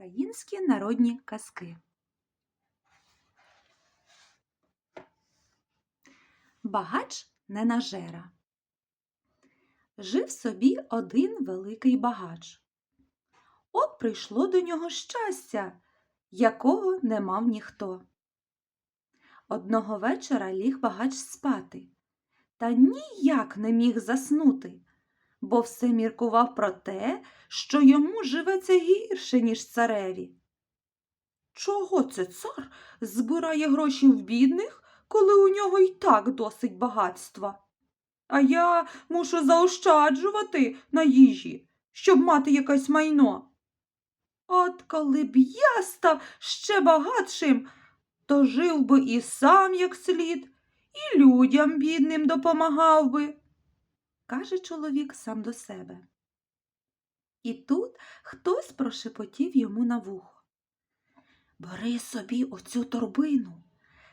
Українські народні казки. Багач ненажера. Жив собі один великий багач. От прийшло до нього щастя, якого не мав ніхто. Одного вечора ліг багач спати, та ніяк не міг заснути, бо все міркував про те, що йому живеться гірше, ніж цареві. Чого це цар збирає гроші в бідних, коли у нього й так досить багатства? А я мушу заощаджувати на їжі, щоб мати якесь майно. От коли б я став ще багатшим, то жив би і сам як слід, і людям бідним допомагав би, каже чоловік сам до себе. І тут хтось прошепотів йому на вухо. Бери собі оцю торбину,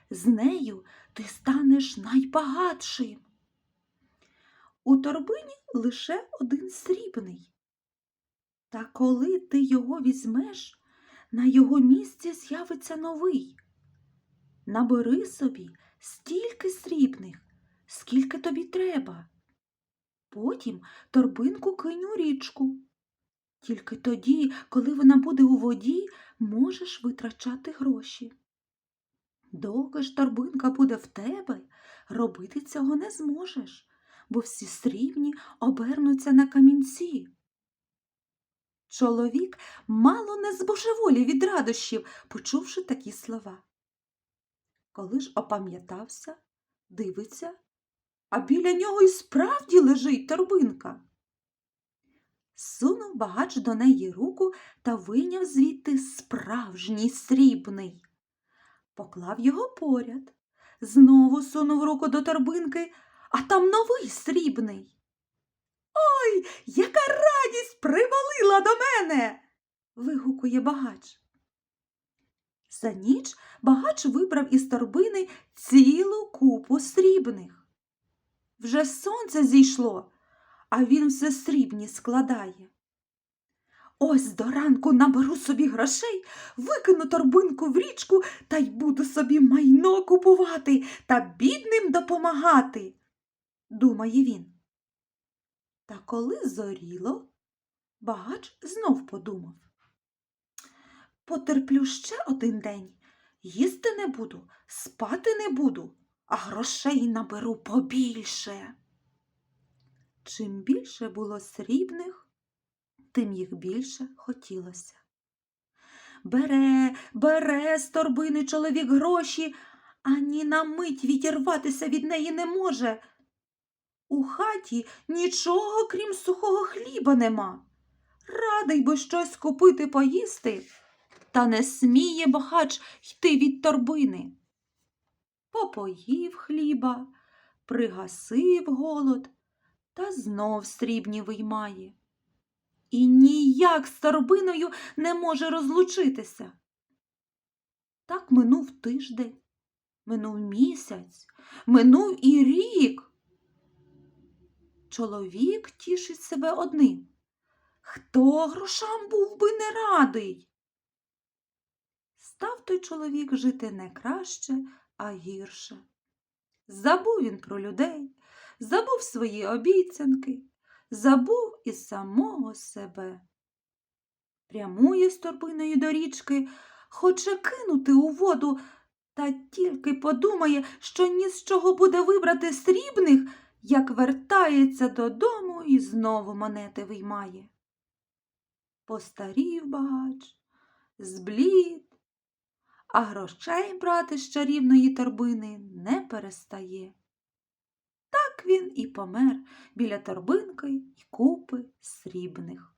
з нею ти станеш найбагатшим. У торбині лише один срібний. Та коли ти його візьмеш, на його місці з'явиться новий. Набери собі стільки срібних, скільки тобі треба. Потім торбинку кинь у річку. Тільки тоді, коли вона буде у воді, можеш витрачати гроші. Доки ж торбинка буде в тебе, робити цього не зможеш, бо всі срібні обернуться на камінці. Чоловік мало не збожеволів від радощів, почувши такі слова. Коли ж опам'ятався, дивиться, а біля нього й справді лежить торбинка. Сунув багач до неї руку та вийняв звідти справжній срібний. Поклав його поряд, знову сунув руку до торбинки, а там новий срібний. Ой, яка радість привалила до мене. вигукує багач. За ніч багач вибрав із торбини цілу купу срібних. Вже сонце зійшло, а він все срібні складає. Ось до ранку наберу собі грошей, викину торбинку в річку та й буду собі майно купувати та бідним допомагати, думає він. Та коли зоріло, багач знов подумав. Потерплю ще один день, їсти не буду, спати не буду, а грошей наберу побільше. Чим більше було срібних, тим їх більше хотілося. Бере, бере з торбини чоловік гроші, ані на мить відірватися від неї не може. У хаті нічого, крім сухого хліба, нема. Радий би щось купити поїсти, та не сміє багач йти від торбини. Попоїв хліба, пригасив голод та знов срібні виймає. І ніяк з торбиною не може розлучитися. Так минув тиждень, минув місяць, минув і рік. Чоловік тішить себе одним. Хто грошам був би не радий? Став той чоловік жити не краще, а гірше. Забув він про людей, забув свої обіцянки, забув і самого себе. Прямує з торбиною до річки, хоче кинути у воду, та тільки подумає, що ні з чого буде вибрати срібних, як вертається додому і знову монети виймає. Постарів багач, зблід, а грошей брати з чарівної торбини не перестає. Так він і помер біля торбинки й купи срібних.